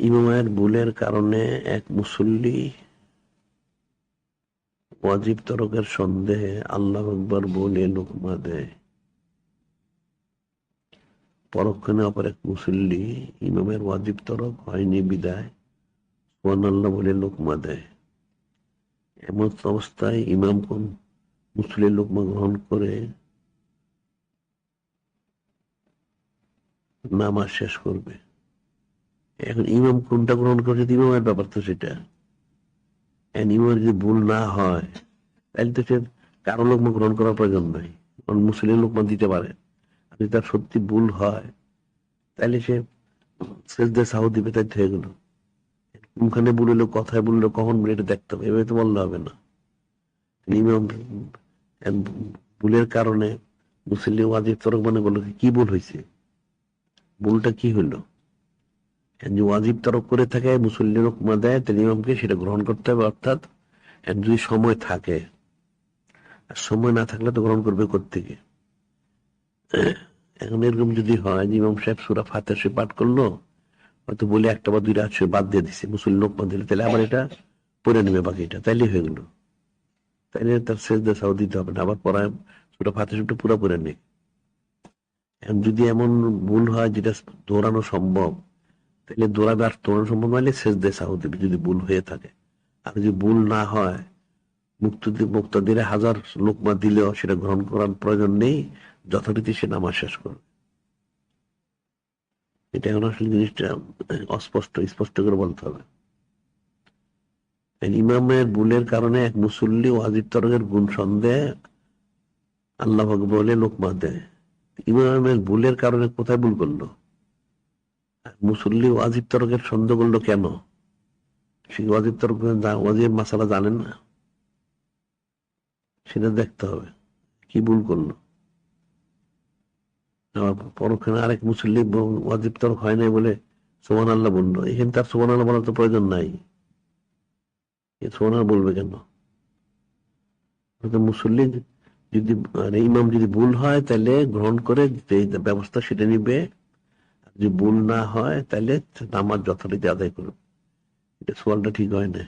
ইমামের ভুলের কারণে এক মুসল্লি ওয়াজিব তরকের সন্দেহে আল্লাহ আকবর বলে লোকমা দেয় পরক্ষণে অপর এক মুসল্লি ইমামের ওয়াজিব তরক হয়নি বিদায় সোয়ান আল্লাহ বলে লোকমা দেয় এমন অবস্থায় ইমাম কোন মুসলিম লোকমা গ্রহণ করে, নামাজ শেষ করবে। এখন ইমাম কোনটা গ্রহণ করছে ইমামের ব্যাপার তো সেটা। ইমামের যদি ভুল না হয়, তাহলে তো সে কারও লোকমা গ্রহণ করার প্রয়োজন নাই। কারণ মুসলিম লোকমা দিতে পারে। যদি তার সত্যি ভুল হয়, তাহলে সে শেষদের সাহু দিবে, তাই হয়ে গেল। কোনখানে বলল কথায় বলল কখন বলে এটা দেখতে হবে? এভাবে তো বললে হবে না। ইমাম ভুলের কারণে মুসলিম ওয়াজিব তরক মনে করল কি ভুল হয়েছে? ভুলটা কি হলো? যে ওয়াজিব তরক করে থাকে মুসল্লি রকমা দেয় তাহলে ইমামকে সেটা গ্রহণ করতে হবে, অর্থাৎ যদি সময় থাকে, আর সময় না থাকলে তো গ্রহণ করবে কোথেকে এখন এরকম যদি হয় যে ইমাম সাহেব সুরা ফাতে সে পাঠ করল, হয়তো বলে একটা বা দুইটা সে বাদ দিয়ে দিছে মুসল্লি লোকমা দিলে, তাহলে আবার এটা পড়ে নেবে বাকিটা তাইলে হয়ে গেল। তাইলে তার শেষ দেশাও দিতে হবে না, আবার পড়ায় সুরা ফাতে সুটা পুরো পড়ে নেই। যদি এমন ভুল হয়, যেটা দৌড়ানো সম্ভব তাহলে দৌড়াবে আর দৌড়ানো সম্ভব নইলে শেষ দেশ দেবে যদি ভুল হয়ে থাকে। আর যদি ভুল না হয় মুক্তি মুক্তাদিরে হাজার লোকমা দিলেও সেটা গ্রহণ করার প্রয়োজন নেই, যথারীতি সে নামাজ শেষ করবে। এটা এখন আসলে জিনিসটা অস্পষ্ট, স্পষ্ট করে বলতে হবে। ইমামের ভুলের কারণে এক মুসল্লি ওয়াজিব তরকের গুণ সন্দেহ আল্লাহ বলে লোকমা দেয়। ইমামের ভুলের কারণে কোথায় ভুল করল? মুসল্লি ওয়াজিব তরকের সন্দেহ করল কেন? সে ওয়াজিব তরক ওয়াজিব মাসালা জানেন না? সেটা দেখতে হবে। কি ভুল করল? পরক্ষণে আরেক মুসল্লি ওয়াজিব তরক হয় নাই বলে সোমান আল্লাহ বলল। এখানে তার সোমান আল্লাহ বলার তো প্রয়োজন নাই। সোমান বলবে কেন? মুসল্লি যদি ইমাম যদি ভুল হয়, তাহলে গ্রহণ করে যে ব্যবস্থা সেটা নিবে। যদি ভুল না হয় তাহলে নামাজ যথারীতি আদায় করুন। এটা সোয়ালটা ঠিক হয় না